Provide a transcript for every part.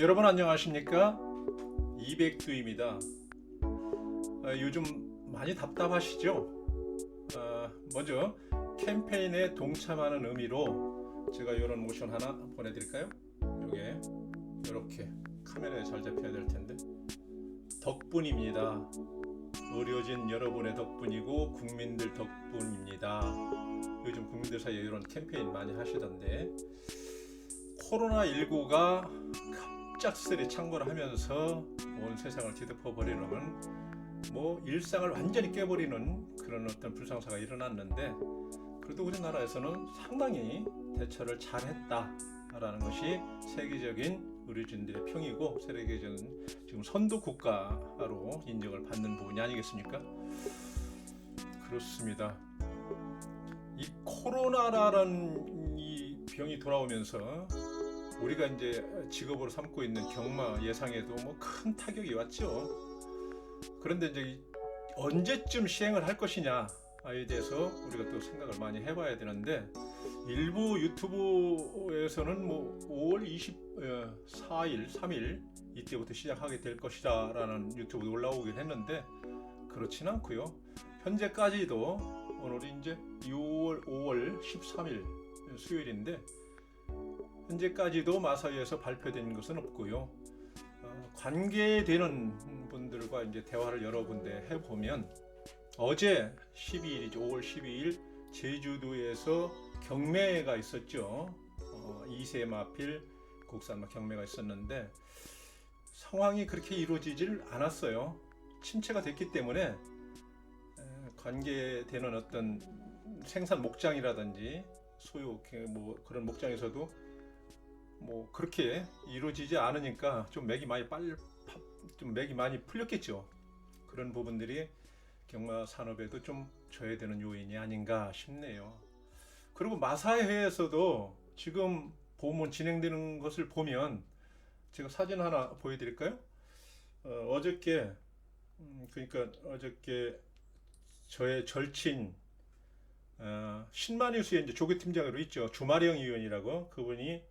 여러분 안녕하십니까? 200두입니다. 요즘 많이 답답하시죠? 어, 먼저 캠페인에 동참하는 의미로 제가 이런 모션 하나 보내드릴까요? 요게 이렇게 카메라에 잘 잡혀야 될 텐데 덕분입니다. 의료진 여러분의 덕분이고 국민들 덕분입니다. 요즘 국민들 사이에 이런 캠페인 많이 하시던데 코로나 19가 갑작스레 창궐 하면서 온 세상을 뒤덮어 버리는 뭐 일상을 완전히 깨버리는 그런 어떤 불상사가 일어났는데 그래도 우리나라에서는 상당히 대처를 잘했다라는 것이 세계적인 의료진들의 평이고 세계적인 지금 선도 국가로 인정을 받는 부분이 아니겠습니까? 그렇습니다. 이 코로나라는 이 병이 돌아오면서 우리가 이제 직업으로 삼고 있는 경마 예상에도 뭐 큰 타격이 왔죠. 그런데 이제 이 언제쯤 시행을 할 것이냐에 대해서 우리가 또 생각을 많이 해봐야 되는데 일부 유튜브에서는 뭐 5월 24일, 3일 이때부터 시작하게 될 것이다라는 유튜브 올라오긴 했는데 그렇진 않고요. 현재까지도 오늘이 이제 6월 5월 13일 수요일인데 현재까지도 마사위에서 발표된 것은 없고요. 어, 관계되는 분들과 이제 대화를 여러 군데 해보면 어제 12일이죠. 5월 12일 제주도에서 경매가 있었죠. 어, 2세 마필 국산마 경매가 있었는데 상황이 그렇게 이루어지질 않았어요. 침체가 됐기 때문에 에, 관계되는 어떤 생산 목장이라든지 소유 뭐 그런 목장에서도 뭐 그렇게 이루어지지 않으니까 좀 맥이 많이 빨리 파- 좀 맥이 많이 풀렸겠죠. 그런 부분들이 경마 산업에도 좀 저해되는 요인이 아닌가 싶네요. 그리고 마사회에서도 지금 보문 진행되는 것을 보면 제가 사진 하나 보여드릴까요? 어, 어저께 음, 그러니까 어저께 저의 절친 어, 신만유수의 이제 조교 팀장으로 있죠 주마령 의원이라고 그분이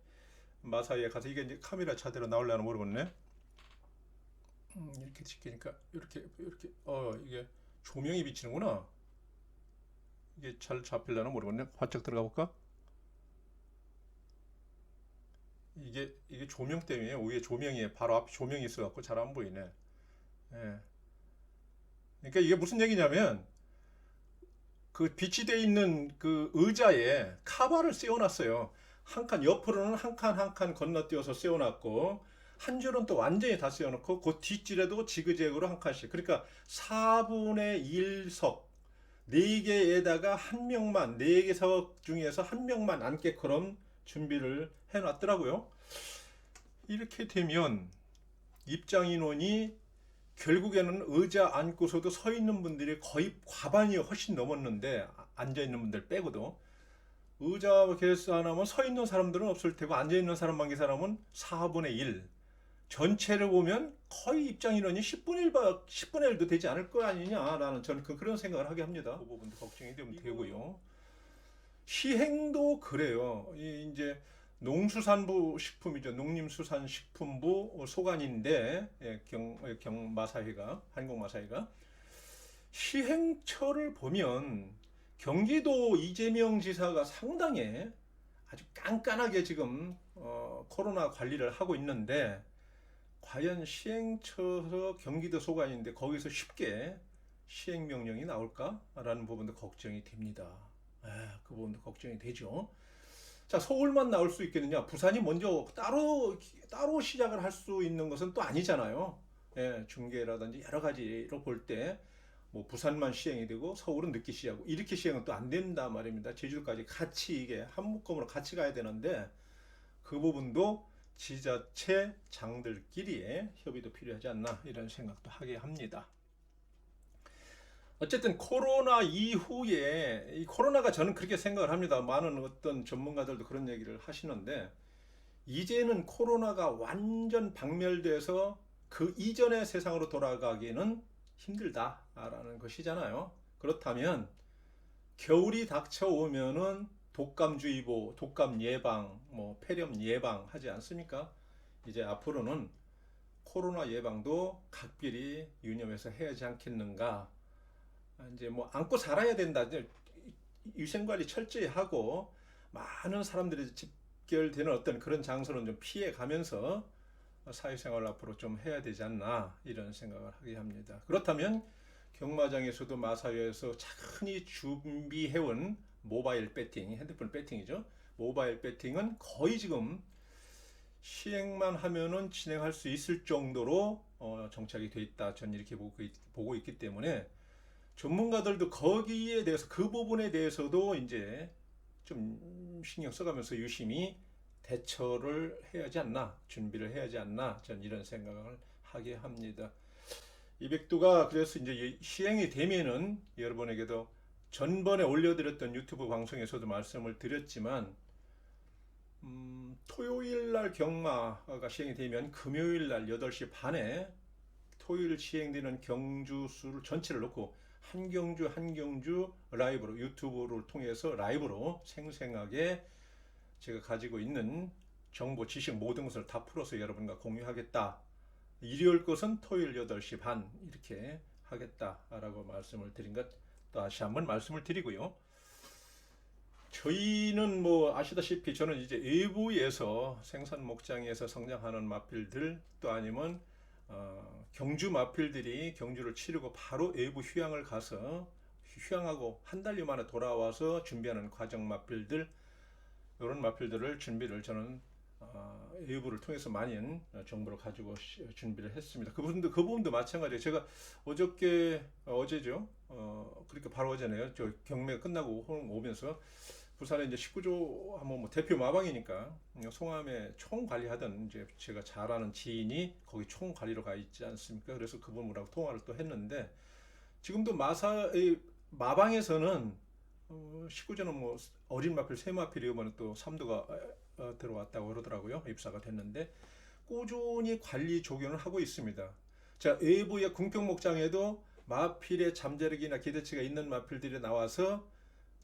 마사이에 가서 이게 이제 카메라 차대로 나올려나 모르겠네. 음, 이렇게 찍히니까 이렇게 이렇게 어 이게 조명이 비치는구나. 이게 잘 잡힐려나 모르겠네. 활짝 들어가 볼까? 이게 이게 조명 때문에 위에 조명이 바로 앞 조명이 있어 갖고 잘 안 보이네. 예. 그러니까 이게 무슨 얘기냐면 그 빛이 돼 있는 그 의자에 카바를 씌워놨어요. 한 칸 옆으로는 한 칸 한 칸 건너뛰어서 씌워놨고 한 줄은 또 완전히 다 씌워놓고 그 뒷줄에도 지그재그로 한 칸씩. 그러니까 4분의 1석. 4개에다가 한 명만 4개 석 중에서 한 명만 앉게끔 준비를 해놨더라고요. 이렇게 되면 입장 인원이 결국에는 의자 앉고서도 서 있는 분들이 거의 과반이 훨씬 넘었는데 앉아 있는 분들 빼고도 의자 계산하면 서 있는 사람들은 없을 테고 앉아 있는 사람만 계산하면 4분의 1. 전체를 보면 거의 입장 인원이 10분의 1바 10분의 1도 되지 않을 거 아니냐라는 저는 그, 그런 생각을 하게 합니다. 그 부분도 걱정이 되면 되고요. 시행도 그래요. 이 이제 농수산부 식품이죠. 농림수산식품부 소관인데 예, 경, 예, 경마사회가 한국마사회가 시행처를 보면 경기도 이재명 지사가 상당히 아주 깐깐하게 지금 어, 코로나 관리를 하고 있는데 과연 시행처서 경기도 소관인데 거기서 쉽게 시행 명령이 나올까라는 부분도 걱정이 됩니다. 에, 그 부분도 걱정이 되죠. 자 서울만 나올 수 있겠느냐? 부산이 먼저 따로 따로 시작을 할 수 있는 것은 또 아니잖아요. 예, 중계라든지 여러 가지로 볼 때 뭐 부산만 시행이 되고 서울은 늦게 시작하고 이렇게 시행은 또 안 된다 말입니다. 제주도까지 같이 이게 한 묶음으로 같이 가야 되는데 그 부분도 지자체 장들끼리의 협의도 필요하지 않나 이런 생각도 하게 합니다. 어쨌든 코로나 이후에 이 코로나가 저는 그렇게 생각을 합니다. 많은 어떤 전문가들도 그런 얘기를 하시는데 이제는 코로나가 완전 박멸돼서 그 이전의 세상으로 돌아가기는 힘들다라는 것이잖아요. 그렇다면 겨울이 닥쳐오면은 독감주의보, 독감 예방, 뭐 폐렴 예방 하지 않습니까? 이제 앞으로는 코로나 예방도 각별히 유념해서 해야지 않겠는가. 아, 이제 뭐 안고 살아야 된다. 이제 위생 관리 철저히 하고 많은 사람들이 집결되는 어떤 그런 장소는 좀 피해 가면서 사회생활 앞으로 좀 해야 되지 않나 이런 생각을 하게 합니다. 그렇다면 경마장에서도 마사회에서 차근히 준비해온 모바일 배팅, 핸드폰 배팅이죠. 모바일 배팅은 거의 지금 시행만 하면은 진행할 수 있을 정도로 어, 정착이 돼 있다. 전 이렇게 보고, 있, 보고 있기 때문에 전문가들도 거기에 대해서 그 부분에 대해서도 이제 좀 신경 써가면서 유심히 대처를 해야 하지 않나, 준비를 해야 하지 않나, 전 이런 생각을 하게 합니다. 이백두가 그래서 이제 이 시행이 되면은 여러분에게도 전번에 올려드렸던 유튜브 방송에서도 말씀을 드렸지만, 음, 토요일 날 경마가 시행이 되면 금요일 날 8시 반에 토요일 시행되는 경주 수를 전체를 놓고 한 경주 한 경주 라이브로 유튜브를 통해서 라이브로 생생하게 제가 가지고 있는 정보, 지식 모든 것을 다 풀어서 여러분과 공유하겠다. 일요일 것은 토요일 8시 반 이렇게 하겠다라고 말씀을 드린 것 다시 한번 말씀을 드리고요. 저희는 뭐 아시다시피 저는 이제 외부에서 생산 목장에서 성장하는 마필들 또 아니면 어, 경주 마필들이 경주를 치르고 바로 외부 휴양을 가서 휴양하고 한 달여 만에 돌아와서 준비하는 과정 마필들 이런 마필들을 준비를 저는 어, 외부를 통해서 많이 정보를 가지고 시- 준비를 했습니다. 그분도 그 부분도 마찬가지예요. 제가 어저께 어, 어제죠. 어, 그러니까 바로 어제네요. 저 경매가 끝나고 오- 오면서 부산에 이제 19조 한번 뭐 대표 마방이니까 송암에 총 관리하던 이제 제가 잘 아는 지인이 거기 총 관리로 가 있지 않습니까? 그래서 그분하고 통화를 또 했는데 지금도 마사의 마방에서는 어, 19조는 뭐 어린 마필, 새 마필이면 또 삼도가 어, 들어왔다고 그러더라고요. 입사가 됐는데 꾸준히 관리 조견을 하고 있습니다. 자, 외부의 궁평목장에도 마필의 잠재력이나 기대치가 있는 마필들이 나와서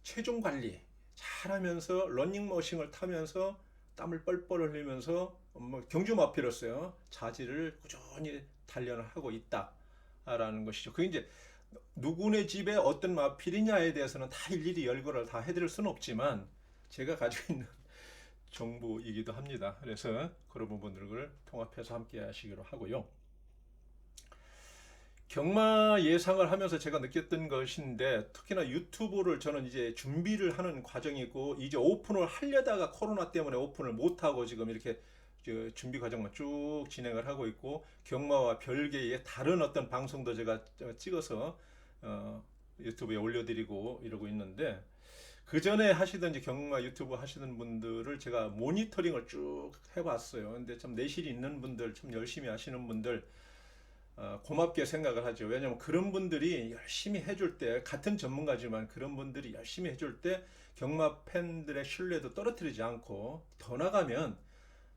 최종 관리 잘하면서 러닝머신을 타면서 땀을 뻘뻘 흘리면서 뭐 경주 마필로서요 자질을 꾸준히 단련을 하고 있다라는 것이죠. 그게 이제 누구네 집에 어떤 마필이냐에 대해서는 다 일일이 열거를 다 해드릴 수는 없지만 제가 가지고 있는 정보이기도 합니다. 그래서 그런 부분들을 통합해서 함께 하시기로 하고요. 경마 예상을 하면서 제가 느꼈던 것인데 특히나 유튜브를 저는 이제 준비를 하는 과정이고 이제 오픈을 하려다가 코로나 때문에 오픈을 못하고 지금 이렇게 저 준비 과정만 쭉 진행을 하고 있고 경마와 별개의 다른 어떤 방송도 제가 찍어서 어, 유튜브에 올려드리고 이러고 있는데 그 전에 하시던 이제 경마 유튜브 하시는 분들을 제가 모니터링을 쭉 해봤어요. 근데 참 내실이 있는 분들, 참 열심히 하시는 분들 어, 고맙게 생각을 하죠. 왜냐하면 그런 분들이 열심히 해줄 때 같은 전문가지만 그런 분들이 열심히 해줄 때 경마 팬들의 신뢰도 떨어뜨리지 않고 더 나가면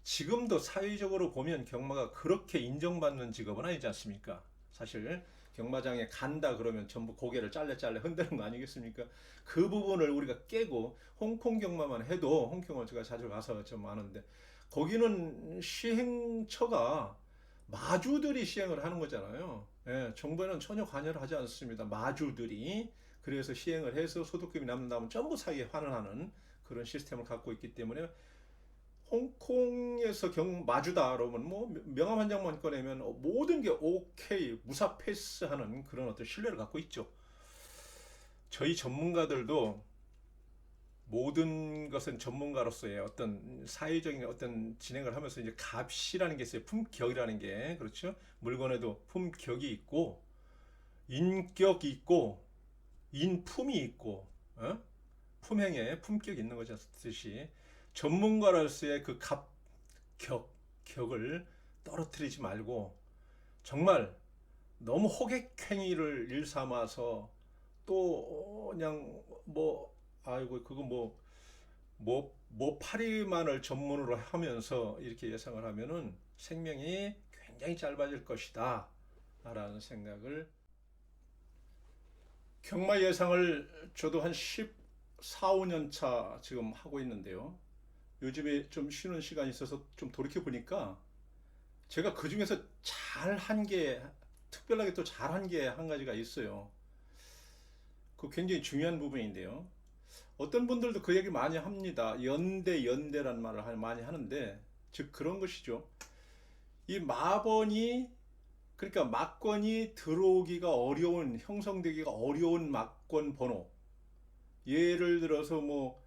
지금도 사회적으로 보면 경마가 그렇게 인정받는 직업은 아니지 않습니까? 사실 경마장에 간다 그러면 전부 고개를 잘래잘래 흔드는 거 아니겠습니까? 그 부분을 우리가 깨고 홍콩 경마만 해도 홍콩을 제가 자주 가서 좀 아는데 거기는 시행처가 마주들이 시행을 하는 거잖아요. 예, 정부에는 전혀 관여를 하지 않습니다. 마주들이 그래서 시행을 해서 소득금이 남는다면 전부 사기에 환원하는 그런 시스템을 갖고 있기 때문에 홍콩에서 경 마주다 그러면 뭐 명함 한 장만 꺼내면 모든 게 오케이 무사 패스하는 그런 어떤 신뢰를 갖고 있죠. 저희 전문가들도 모든 것은 전문가로서의 어떤 사회적인 어떤 진행을 하면서 이제 값이라는 게 있어요. 품격이라는 게 그렇죠. 물건에도 품격이 있고 인격이 있고 인품이 있고 어? 품행에 품격이 있는 것이듯이 전문가로서의 그 값, 격, 격을 떨어뜨리지 말고 정말 너무 호객행위를 일삼아서 또 그냥 뭐 아이고 그거 뭐 뭐, 뭐 파리만을 전문으로 하면서 이렇게 예상을 하면은 생명이 굉장히 짧아질 것이다 라는 생각을 경마 예상을 저도 한 14, 15년 차 지금 하고 있는데요. 요즘에 좀 쉬는 시간이 있어서 좀 돌이켜 보니까 제가 그 중에서 잘 한 게 특별하게 또 잘 한 게 한 가지가 있어요. 그 굉장히 중요한 부분인데요. 어떤 분들도 그 얘기 많이 합니다. 연대 연대라는 말을 하- 많이 하는데 즉 그런 것이죠. 이 마번이 그러니까 막건이 들어오기가 어려운 형성되기가 어려운 막건 번호 예를 들어서 뭐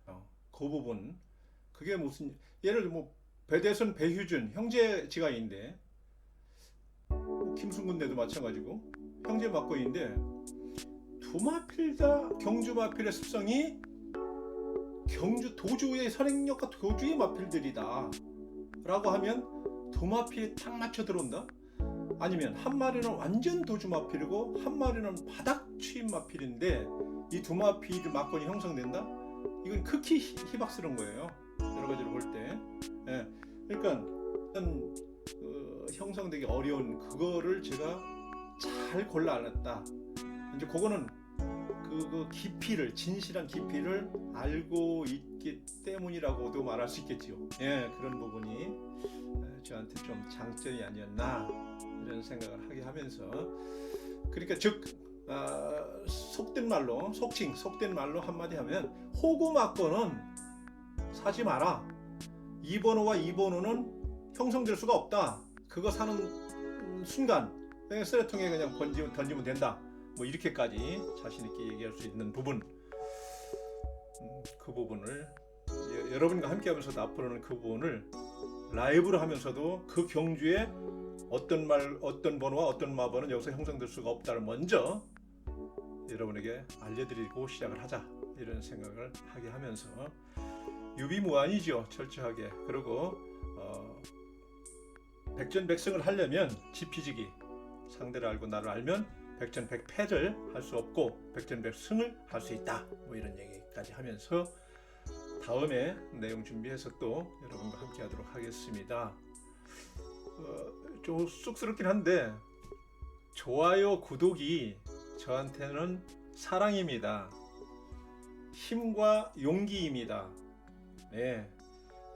그 부분 그게 무슨 예를 들어 뭐 배대선 배휴준 형제 지간인데 뭐 김순근대도 마찬가지고 형제 막건인데 두 마필 다 경주 마필의 습성이 경주 도주의 선행력과 도주의 마필들이다 라고 하면 두 마필에 딱 맞춰 들어온다? 아니면 한 마리는 완전 도주 마필이고 한 마리는 바닥 취임 마필인데 이 두 마필 막건이 형성된다? 이건 극히 희- 희박스러운 거예요 여러 가지로 볼 때 예. 그러니까 그, 형성되기 어려운 그거를 제가 잘 골라 알았다 이제 그거는 그, 그 깊이를 진실한 깊이를 알고 있기 때문이라고도 말할 수 있겠지요. 예, 그런 부분이 에, 저한테 좀 장점이 아니었나 이런 생각을 하게 하면서 그러니까 즉 아, 속된 말로 속칭 속된 말로 한마디 하면 호구 막거는 사지 마라. 2번호와 2번호는 형성될 수가 없다. 그거 사는 음, 순간 쓰레통에 그냥 던지면, 던지면 된다. 뭐 이렇게까지 자신 있게 얘기할 수 있는 부분 음, 그 부분을 여- 여러분과 함께하면서도 앞으로는 그 부분을 라이브로 하면서도 그 경주에 어떤 말 어떤 번호와 어떤 마번은 여기서 형성될 수가 없다를 먼저 여러분에게 알려드리고 시작을 하자 이런 생각을 하게 하면서 유비무환이죠 철저하게 그리고 어, 백전백승을 하려면 지피지기 상대를 알고 나를 알면 백전백패를 할 수 없고 백전백승을 할 수 있다. 뭐 이런 얘기까지 하면서 다음에 내용 준비해서 또 여러분과 함께 하도록 하겠습니다. 어, 좀 쑥스럽긴 한데 좋아요, 구독이 저한테는 사랑입니다. 힘과 용기입니다. 네,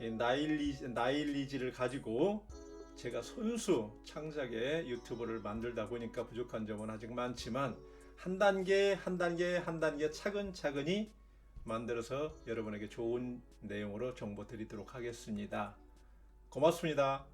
이 나일리지, 나일리지를 가지고 제가 손수 창작의 유튜브를 만들다 보니까 부족한 점은 아직 많지만 한 단계 한 단계 한 단계 차근차근히 만들어서 여러분에게 좋은 내용으로 정보 드리도록 하겠습니다. 고맙습니다.